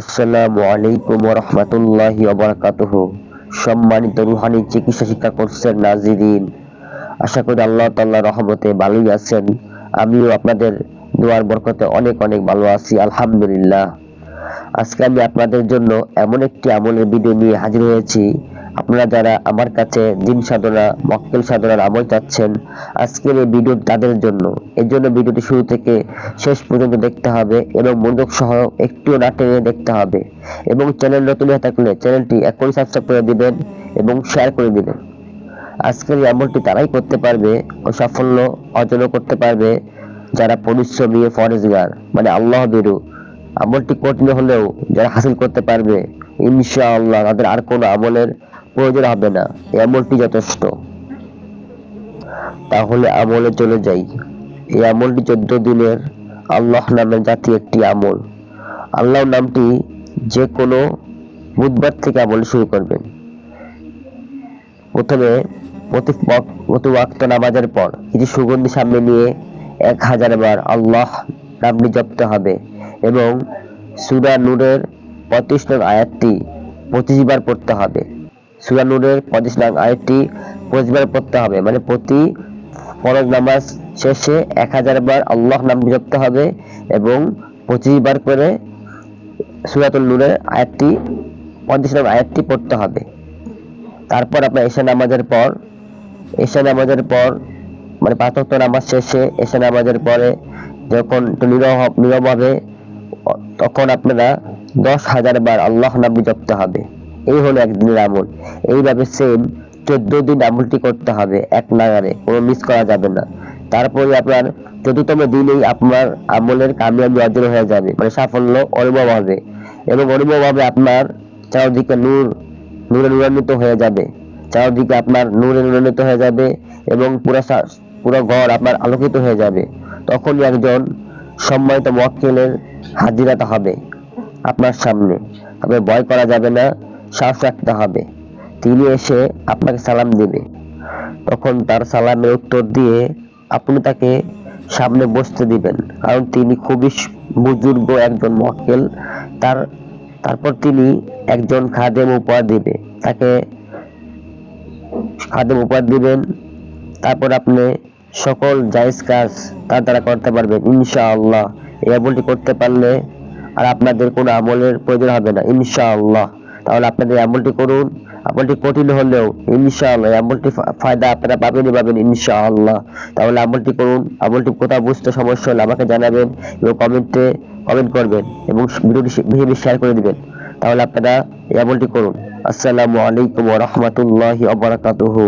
আসসালামু আলাইকুম রহমতুল্লাহি অবরাকাতুহ সম্মানিত রুহানি চিকিৎসা শিক্ষা কোর্সের নাজিরিন, আশা করি আল্লাহ তাল্লাহ রহমতে ভালোই আছেন। আমিও আপনাদের দোয়ার বরকতে অনেক অনেক ভালো আছি, আলহামদুলিল্লাহ। আজকে আমি আপনাদের জন্য এমন একটি আমলের ভিডিও নিয়ে হাজির হয়েছি। আপনারা যারা আমার কাছে দিন সাধনা, মক্কেল সাধনার আমল চাচ্ছেন, আজকের এই ভিডিও তাদের জন্য। এর জন্য ভিডিওটি শুরু থেকে শেষ পর্যন্ত দেখতে হবে এবং মনোযোগ সহ একটুও না টেনে দেখতে হবে। এবং চ্যানেল নতুন হয়ে থাকলে চ্যানেলটি এখনই সাবস্ক্রাইব করে দিবেন এবং শেয়ার করে দিবেন। আজকের এই আমলটি তারাই করতে পারবে ও সাফল্য অর্জনও করতে পারবে যারা পরিশ্রমী ফরেজগার মানে আল্লাহ বিরু আমলটি কঠিন হলেও যারা হাসিল করতে পারবে, ইনশাআল্লাহ তাদের আর কোনো আমলের প্রয়োজন হবে না এই আমলটি যথেষ্ট। তাহলে আমলে চলে যাই। এই আমলটি চোদ্দ দিনের আল্লাহ নামের জাতীয় একটি আমল। আল্লাহ নামটি যে কোনো বুধবার থেকে আমল শুরু করবেন। প্রথমে প্রতি ওয়াক- প্রতি ওয়াক্ত নামাজের পর কিছু সুগন্ধি সামনে নিয়ে এক হাজার বার আল্লাহ নামটি জপতে হবে এবং সুরা নূরের পঁয়ত্রিশ নং আয়াতটি পঁচিশ বার পড়তে হবে। সুরা নূরের পঁচিশ নং আয়াতটি পঁচিশ বার পড়তে হবে। মানে প্রতি ফরজ নামাজ শেষে এক হাজার বার আল্লাহ নাম জপতে হবে এবং পঁচিশ বার করে সুরাতুল নূরের আয়াতটি পঁচিশ নং আয়াতটি পড়তে হবে। তারপর আপনার এশা নামাজের পর এশা নামাজের পর মানে পাঁচ ওয়াক্ত নামাজ শেষে এশা নামাজের পরে যখন একটু নীরব নীরব হবে, তখন আপনারা দশ হাজার বার আল্লাহ নাম জপতে হবে। এই হলো একদিনের আমল। এইভাবে সেম চোদ্দ দিন আমলটি করতে হবে এক নাগারে, কোনো মিস করা যাবে না। তারপরে আপনার চতুর্থম দিনেই আপনার আমলের কামিয়াবি অর্জন হয়ে যাবে মানে সাফল্য অনুভব হবে। এবং অনুভব হবে আপনার চারদিকে নূর, নূরে নূরান্বিত হয়ে যাবে। চারদিকে আপনার নূরে নূরান্বিত হয়ে যাবে এবং পুরো পুরো ঘর আপনার আলোকিত হয়ে যাবে। তখনই একজন সম্মানিত মক্কেলের হাজিরাতে হবে আপনার সামনে। আপনার ভয় করা যাবে না সাহস রাখতে হবে। তিনি এসে আপনাকে সালাম দিবে। তখন তার সালামের উত্তর দিয়ে আপনি তাকে সামনে বসতে দিবেন। কারণ তিনি খুবই বুজুর্গ একজন মক্কেল। তার তারপর তিনি একজন খাদেম উপহার দিবে। তাকে খাদেম উপহার দিবেন। তারপর আপনি সকল জায়েজ কাজ তার দ্বারা করতে পারবেন। ইনশাআল্লাহ। এই আমলটি করতে পারলে আর আপনাদের কোনো আমলের প্রয়োজন হবে না। ইনশাআল্লাহ। তাহলে আপনাদের এমনটি করুন। আমলটি কঠিন হলেও ইনশাআল্লাহ এমনটি ফায়দা আপনারা পাবেনই পাবেন ইনশাআল্লাহ। তাহলে আমলটি করুন। আমলটি কোথাও বুঝতে সমস্যা হলে আমাকে জানাবেন এবং কমেন্টে কমেন্ট করবেন এবং ভিডিওটি বেশি শেয়ার করে দিবেন। তাহলে আপনারা এমনটি করুন। আসসালামু আলাইকুম ওয়া রাহমাতুল্লাহি ওয়া বারাকাতুহু।